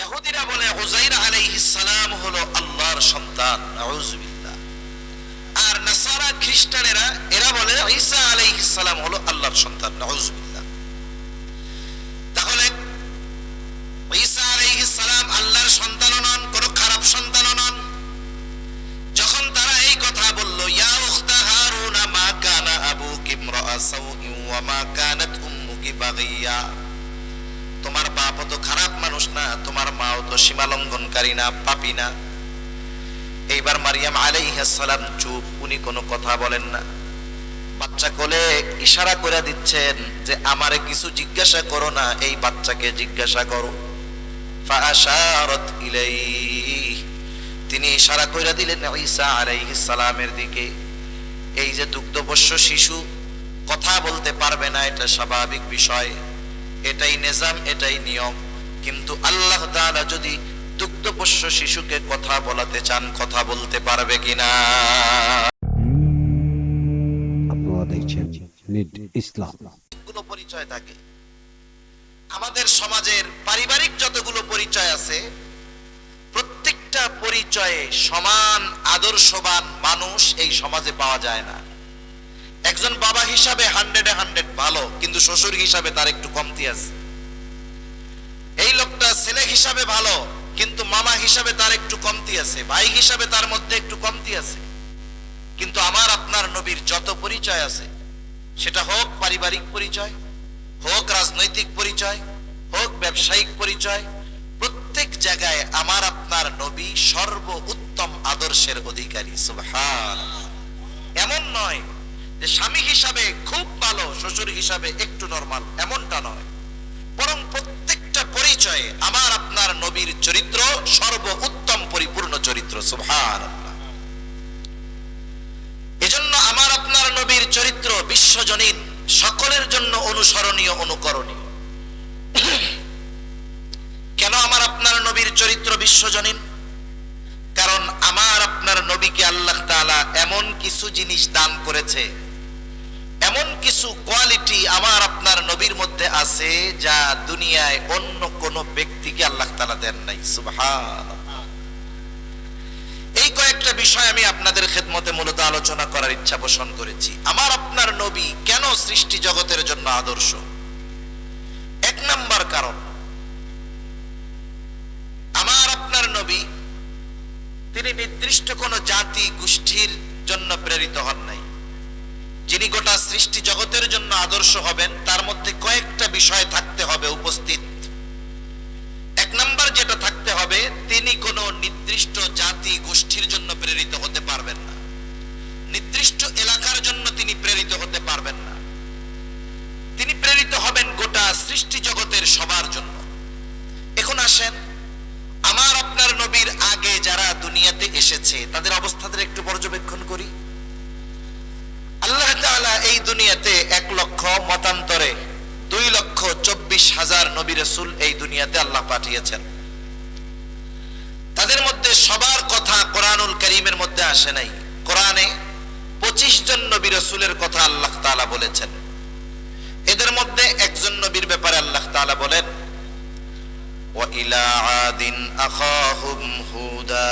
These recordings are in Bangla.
ইহুদিরা বলে উজাইর আলাইহিস সালাম হলো আল্লাহর সন্তান আর নাসারা খ্রিস্টানেরা, এরা বলে, ঈসা আলাইহিস সালাম হলো আল্লাহর সন্তান, নাউজুবিল্লাহ। তাহলে, ঈসা সালাম আল্লাহর নন, কোনো খারাপ সন্তানও নন। যখন তারা এই কথা বলল, ইয়া উখতা হারুনা মা কানা আবুকি ইমরাআ সাউইন ওয়া মা কানাত উম্মুকি বাগিয়া। তোমার বাপ তো খারাপ মানুষ না, তোমার মাও তো সীমা লঙ্ঘনকারী না, পাপি না। এইবার মারিয়াম সালাম চুপ, উনি কোনো কথা বলেন না। বাচ্চা কোলে ইশারা করে দিচ্ছেন যে, আমারে কিছু জিজ্ঞাসা করো না, এই বাচ্চাকে জিজ্ঞাসা করো। তিনি ইশারা করে দিলেন, ঈসা আলাইহিস সালামের দিকে, এই যে দুগ্ধপোষ্য শিশু, কথা বলতে পারবে না, এটা স্বাভাবিক বিষয়। এটাই নিজাম এটাই নিয়ম। কিন্তু আল্লাহ তাআলা যদি দুগ্ধপোষ্য শিশুকে কথা বলাতে চান কথা বলতে পারবে কিনা? আপনারা দেখছেন নিড ইসলাম। গুলো পরিচয় থাকে আমাদের সমাজের পারিবারিক যতগুলো পরিচয় আছে প্রত্যেকটা পরিচয়ে সমান আদর্শবান মানুষ এই সমাজে পাওয়া যায় না। একজন বাবা হিসাবে হান্ড্রেডে হান্ড্রেড ভালো, কিন্তু শ্বশুর হিসাবে তার একটু কমতি আছে। এই লোকটা ছেলে হিসাবে ভালো, কিন্তু মামা হিসাবে তার একটু কমতি আছে, ভাই হিসাবে তার মধ্যে একটু কমতি আছে। কিন্তু আমার আপনার নবীর যত পরিচয় আছে, সেটা হোক পারিবারিক পরিচয়, হোক রাজনৈতিক পরিচয়, হোক ব্যবসায়িক পরিচয়, প্রত্যেক জায়গায় আমার আপনার নবী সর্ব উত্তম আদর্শের অধিকারী সুবহান এমন নয় যে স্বামী হিসাবে খুব ভালো, শ্বশুর হিসাবে একটু নরমাল এমনটা নয়। বরং প্রত্যেকটা পরিচয়ে আমার আপনার নবীর চরিত্র সর্ব উত্তম পরিপূর্ণ চরিত্র সুবহান এজন্য আমার আপনার নবীর চরিত্র বিশ্বজনীন, সকলের জন্য অনুসরণীয়, অনুকরণীয়। কেন আমার আপনার নবীর চরিত্র বিশ্বজনীন? কারণ আমার আপনার নবীকে আল্লাহ তাআলা এমন কিছু জিনিস দান করেছে এমন কিছু কোয়ালিটি আমার আপনার নবীর মধ্যে আছে যা দুনিয়ায় অন্য কোন ব্যক্তিকে আল্লাহ তালা দেন নাই। সুবহান এই কয়েকটা বিষয় আমি আপনাদের খেদমতে মূলত আলোচনা করার ইচ্ছা পোষণ করেছি। আমার আপনার নবী কেন সৃষ্টি জগতের জন্য আদর্শ? এক নাম্বার কারণ, আমার আপনার নবী তিনি নির্দিষ্ট কোন জাতি গোষ্ঠীর জন্য প্রেরিত হন নাই। যিনি গোটা সৃষ্টি জগতের জন্য আদর্শ হবেন, তার মধ্যে কয়েকটা বিষয় থাকতে হবে উপস্থিত। এক নাম্বার যেটা থাকতে হবে, তিনি কোনো নির্দিষ্ট জাতি গোষ্ঠীর জন্য প্রেরিত হতে পারবেন না। নির্দিষ্ট এলাকার জন্য তিনি প্রেরিত হতে পারবেন না। তিনি প্রেরিত হবেন গোটা সৃষ্টি জগতের সবার জন্য। এখন আসেন, আমার আপনার নবীর আগে যারা দুনিয়াতে এসেছে, তাদের অবস্থাদের একটু পর্যবেক্ষণ করি। আল্লাহ তাআলা এই দুনিয়াতে এক লক্ষ মতান্তরে দুই লক্ষ চব্বিশ হাজার নবী রসুল এই দুনিয়াতে আল্লাহ পাঠিয়েছেন তাদের মধ্যে সবার কথা কোরআনুল করিমের মধ্যে আসে নাই কোরআনে পঁচিশ জন নবী রসুলের কথা আল্লাহ তাআলা বলেছেন এদের মধ্যে একজন নবীর ব্যাপারে আল্লাহ তাআলা বলেন وإلى عاد أخاهم هودا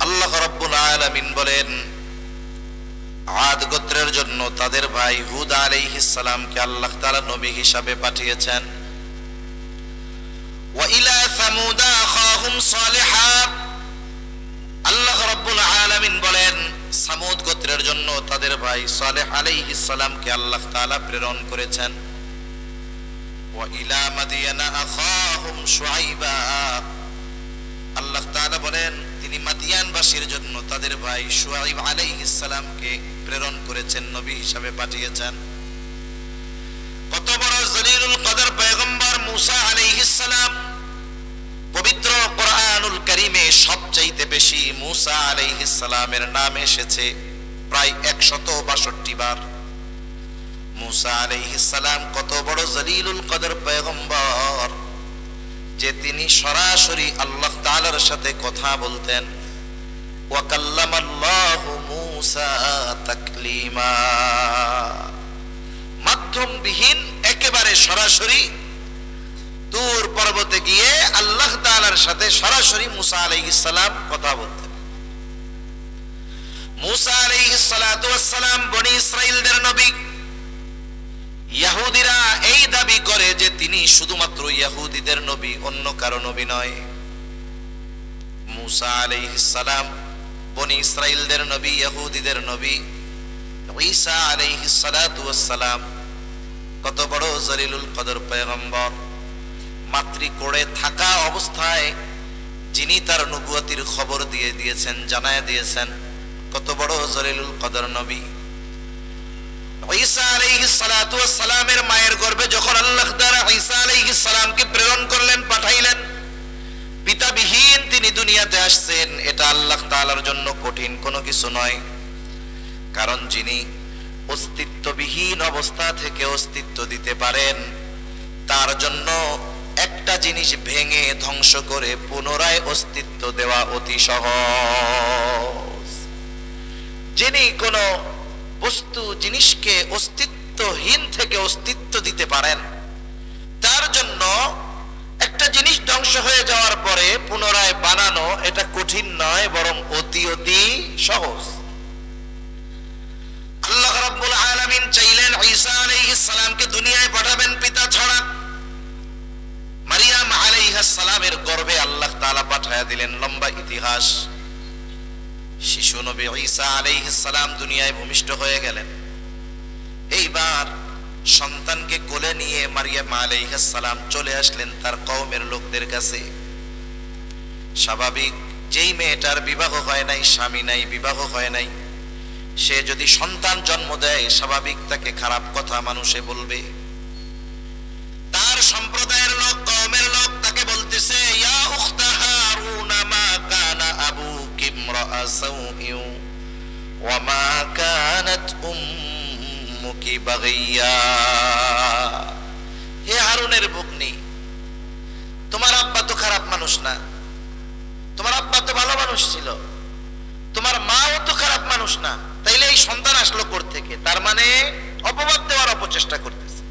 আল্লাহ রাব্বুল আলামিন বলেন আদ গোত্রের জন্য তাদের ভাই হুদ আলাইহিস সালামকে আল্লাহ তাআলা নবী হিসাবে পাঠিয়েছেন। ওয়া ইলা সামুদ আখাহুম সালিহা। আল্লাহ রাব্বুল আলামিন বলেন, সামুদ গোত্রের জন্য তাদের ভাই সালেহ আলাইহিস সালামকে আল্লাহ তাআলা প্রেরণ করেছেন। ওয়া ইলা মাদিয়ানা আখাহুম শুআইবা। আল্লাহ তাআলা বলেন তিনি মাদিয়ানবাসীর জন্য তাদের ভাই শুআইব আলাইহিস সালামকে প্রেরণ করেছেন, নবী হিসাবে পাঠিয়েছেন। কত বড় জলিলুল কদর পয়গম্বর মুসা আলাইহিস সালাম, পবিত্র কোরআনুল কারীমে সবচাইতে বেশি মুসা আলাইহিস সালামের নাম এসেছে প্রায় 162 বার। মুসা আলাইহিস সালাম কত বড় জলিলুল কদর পয়গম্বর যে তিনি সরাসরি আল্লাহ তাআলার সাথে কথা বলতেন। মাধ্যমবিহীন, একেবারে সরাসরি দূর পর্বতে গিয়ে আল্লাহ তালার সাথে সরাসরি মুসা আলাইহিস সালাম কথা বলতেন। মুসা আলাইহিস সালাতু সালাম বনি ইসরাইলদের নবী ইহুদিরা এই দাবি করে যে তিনি শুধুমাত্র ইহুদিদের নবী, অন্য কারও নবী নয়। মুসা সালাম, বনি ইসরাইলদের নবী ইহুদিদের নবী। ঈসা সালাম, কত বড় জলিলুল কদর পয়গম্বর। মাতৃ কোড়ে থাকা অবস্থায় যিনি তার নবুয়তির খবর দিয়ে দিয়েছেন, জানায় দিয়েছেন, কত বড় জলিলুল কদর নবী। ঈসা আলাইহিস সালাতু ওয়াস সালামের মায়ের গর্ভে যখন আল্লাহ তাআলা ঈসা আলাইহিস সালামকে প্রেরণ করলেন, পাঠাইলেন, পিতাবিহীন তিনি দুনিয়াতে আসছেন। এটা আল্লাহ তাআলার জন্য কঠিন কোনো কিছু নয়। কারণ যিনি অস্তিত্ববিহীন অবস্থা থেকে অস্তিত্ব দিতে পারেন, তার জন্য একটা জিনিস ভেঙে ধ্বংস করে পুনরায় অস্তিত্ব দেওয়া অতি সহজ। যিনি কোনো বস্তু, জিনিসকে অস্তিত্বহীন থেকে অস্তিত্ব দিতে পারেন। তার জন্য একটা জিনিস ধ্বংস হয়ে যাওয়ার পরে পুনরায় বানানো এটা কঠিন নয়, বরং অতি অতি সহজ। আল্লাহ রাব্বুল আলামিন চাইলেন ঈসা আলাইহিস সালামকে দুনিয়ায় পাঠাবেন পিতা ছাড়া। মারিয়াম আলাইহিস সালামের গর্ভে আল্লাহ তাআলা পাঠায়া দিলেন লম্বা ইতিহাস। শিশু নবী ঈসা সালাম দুনিয়ায় ভূমিষ্ঠ হয়ে গেলেন। এইবার সন্তানকে কোলে নিয়ে মারিয়াম সালাম চলে আসলেন তার কওমের লোকদের কাছে। স্বাভাবিক, যেই মেয়েটার বিবাহ হয় নাই, স্বামী নাই, বিবাহ হয় নাই, সে যদি সন্তান জন্ম দেয়, স্বাভাবিক তাকে খারাপ কথা মানুষে বলবে। তার সম্প্রদায়ের লোক, কওমের লোক তাকে বলতেছে, ইয়া উখতা সাউইউ ওয়া মা কানাত উম্মুকি বাগিয়া হে হারুনের ভগ্নী, তোমার আব্বা তো খারাপ মানুষ না। তোমার আব্বা তো ভালো মানুষ ছিল। তোমার মাও তো খারাপ মানুষ না। তাইলে এই সন্তান আসলো কোর থেকে? তার মানে অপবাদ দেওয়ার অপচেষ্টা করতেছে।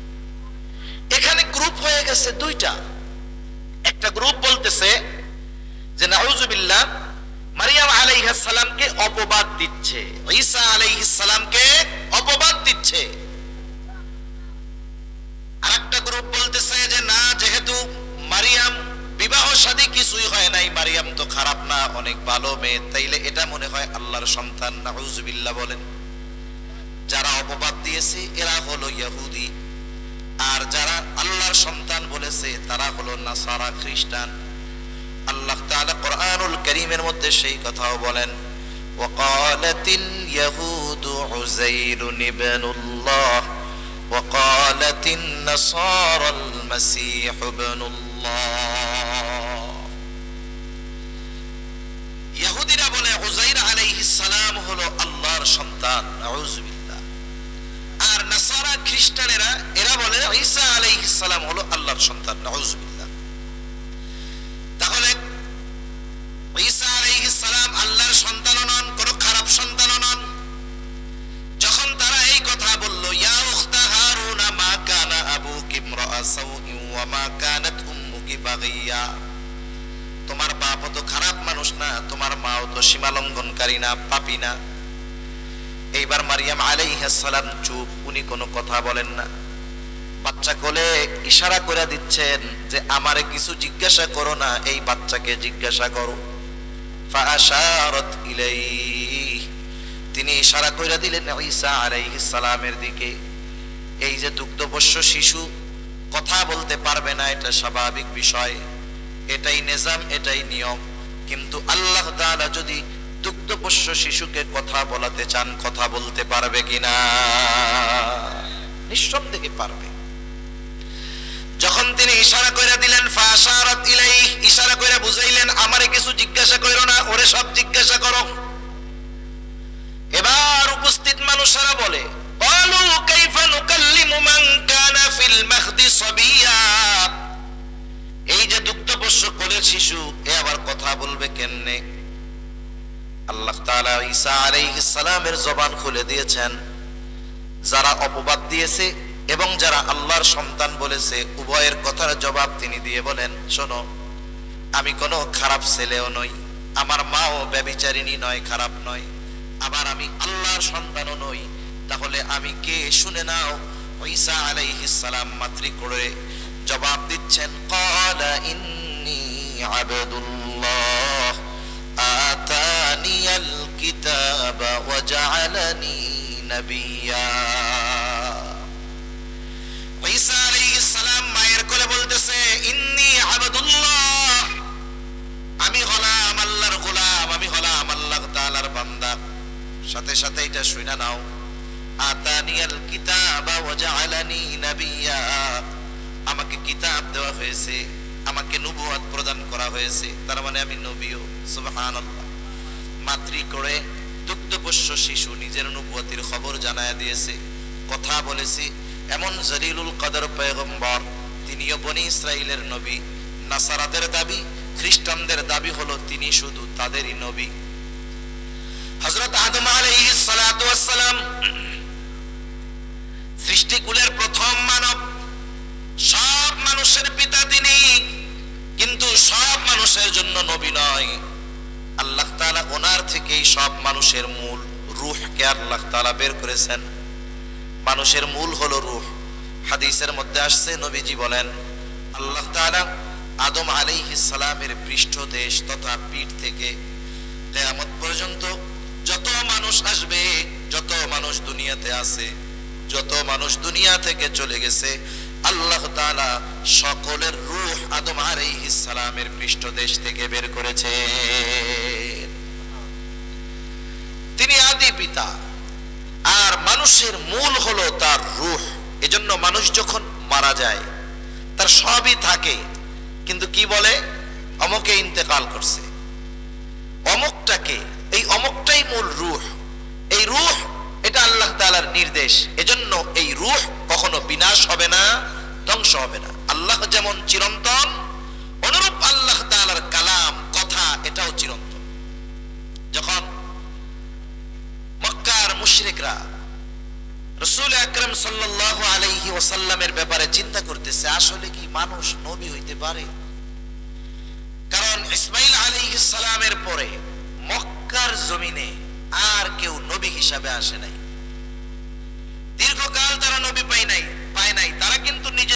এখানে গ্রুপ হয়ে গেছে দুইটা। একটা গ্রুপ বলতেছে যে, নাউজুবিল্লাহ মারিয়াম আলাইহিস সালামকে অপবাদ দিচ্ছে। ঈসা আলাইহাসসালামকে অপবাদ দিচ্ছে। আরেকটা গ্রুপ বলতেছে যে, না, যেহেতু মারিয়াম বিবাহ শাদী কিছুই হয় নাই, মারিয়াম তো খারাপ না, অনেক ভালো মেয়ে, তাইলে এটা মনে হয় আল্লাহর সন্তান, নাউজুবিল্লাহ বলেন। যারা অপবাদ দিয়েছে, এরা হলো ইহুদি। আর যারা আল্লাহর সন্তান বলেছে, তারা হলো নাসারা, খ্রিস্টান। আল্লাহ তাআলা কোরআনুল কারীমের মধ্যে সেই কথাও বলেন وقالت اليهود عزير ابن الله وقالت النصارى المسيح ابن الله ইহুদিরা বলে উজাইর আলাইহিস সালাম হলো আল্লাহর সন্তান নাউজুবিল্লাহ আর নাসারা খ্রিস্টানেরা এরা বলে ঈসা আলাইহিস সালাম হলো আল্লাহর সন্তান নাউজুবিল্লাহ সালাম আল্লাহর সন্তানও নন, কোনো খারাপ সন্তানও নন। যখন তারা এই কথা বলল, ইয়া উখতা হারুনা মা কানা আবুকি ইমরাআ সাউইন ওয়া মা কানাত উম্মুকি বাগিয়া। তোমার বাপ তো খারাপ মানুষ না, তোমার মাও তো সীমা লঙ্ঘনকারী না, পাপি না। এইবার মারিয়াম সালাম চুপ, উনি কোনো কথা বলেন না। বাচ্চা কোলে ইশারা করে দিচ্ছেন যে, আমারে কিছু জিজ্ঞাসা করো না, এই বাচ্চাকে জিজ্ঞাসা করো। তিনি ইশারা করে দিলেন ঈসা আলাইহিস সালামের দিকে, এই যে দুগ্ধপোষ্য শিশু, কথা বলতে পারবে না, এটা স্বাভাবিক বিষয়। এটাই নিজাম, এটাই নিয়ম। কিন্তু আল্লাহ তাআলা যদি দুগ্ধপোষ্য শিশুকে কথা বলাতে চান, কথা বলতে পারবে কিনা? নিঃসন্দেহে পারবে। যখন তিনি ইশারা করে দিলেন ফাশারাত ইলাইহি ইশারা করে সালামের জবান খুলে দিয়েছেন। যারা অপবাদ দিয়েছে এবং যারা আল্লাহর সন্তান বলেছে, উভয়ের কথার জবাব তিনি দিয়ে বলেন, শোনো, আমি কোনো খারাপ ছেলেও নই। আমার মাও ব্যবিচারিণী নয়, খারাপ নয়। আবার আমি আল্লাহর সন্তানও নই। তাহলে আমি কে? শুনে নাও। ঈসা আলাইহিস সালাম মাতৃ করে জবাব দিচ্ছেন, ক্বালা ইন্নী আবদুল্লাহ আতানিয়াল জাআলানি নাবিয়্যা ঈসা আলাইহিস সালাম মায়ের কোলে বলতেছে, ইন্নী আবদুল্লাহ, আমি হলাম আল্লাহর গোলাম, আমি হলাম আল্লাহ তাআলার বান্দা। সাথে সাথে এটা শুনে নাও। আতানিয়াল কিতাবা ওয়া জাআলানি নাবিয়্যা আমাকে কিতাব দেওয়া হয়েছে, আমাকে নবুয়ত প্রদান করা হয়েছে। তার মানে আমি নবীও, সুবহানাল্লাহ। মাতৃ করে দুগ্ধপোষ্য শিশু নিজের নবুয়তির খবর জানায় দিয়েছে। কথা বলেছি, এমন জলিলুল কদর পয়গম্বর, তিনিও বনি ইসরাইলের নবী। নাসারাদের দাবি, খ্রিস্টানদের দাবি হলো তিনি শুধু তাদেরই নবী। হযরত আদম আলাইহিস সালাতু ওয়াস সালাম সৃষ্টিকুলের প্রথম মানব। সব মানুষের পিতা তিনি, কিন্তু সব মানুষের জন্য নবী নয়। আল্লাহ তাআলা ওনার থেকেই সব মানুষের মূল রূহকে আল্লাহ তাআলা বের করেছেন। মানুষের মূল হলো রুহ। হাদিসের মধ্যে আসছে, নবীজি বলেন, আল্লাহ তাআলা আদম আলাইহিস সালামের পৃষ্ঠদেশ তথা পিঠ থেকে কিয়ামত পর্যন্ত যত মানুষ আসবে, যত মানুষ দুনিয়াতে আছে, যত মানুষ দুনিয়া থেকে চলে গেছে আল্লাহ তাআলা সকলের রূহ আদম আলাইহিস সালামের পৃষ্ঠদেশ থেকে বের করেছে তিনি আদি পিতা। আর মানুষের মূল হলো তার রূহ। এজন্য মানুষ যখন মারা যায়, তার সবই থাকে। কিন্তু কি বলে? অমকে ইন্তেকাল করছে। অমুকটাকে, এই অমুকটাই মূল রূহ। এই রুহ, এটা আল্লাহ তাআলার নির্দেশ। এজন্য এই রুহ কখনো বিনাশ হবে না। ধ্বংস হবে না। আল্লাহ যেমন চিরন্তন, অনুরূপ আল্লাহ তাআলার কালাম, কথা এটাও চিরন্তন। যখন মক্কার মুশরিকরা রসুল আকরম সাল্লাল্লাহু আলাইহি ওয়াসাল্লামের ব্যাপারে চিন্তা করতেছে, আসলে কি মানুষ নবী হইতে পারে? কারণ ইসমাইল আলাইহিস সালামের পরে মক্কার জমিনে আর কেউ নবী হিসাবে আসে নাই। দীর্ঘকাল তারা নবী পায় নাই পায় নাই। তারা কিন্তু নিজে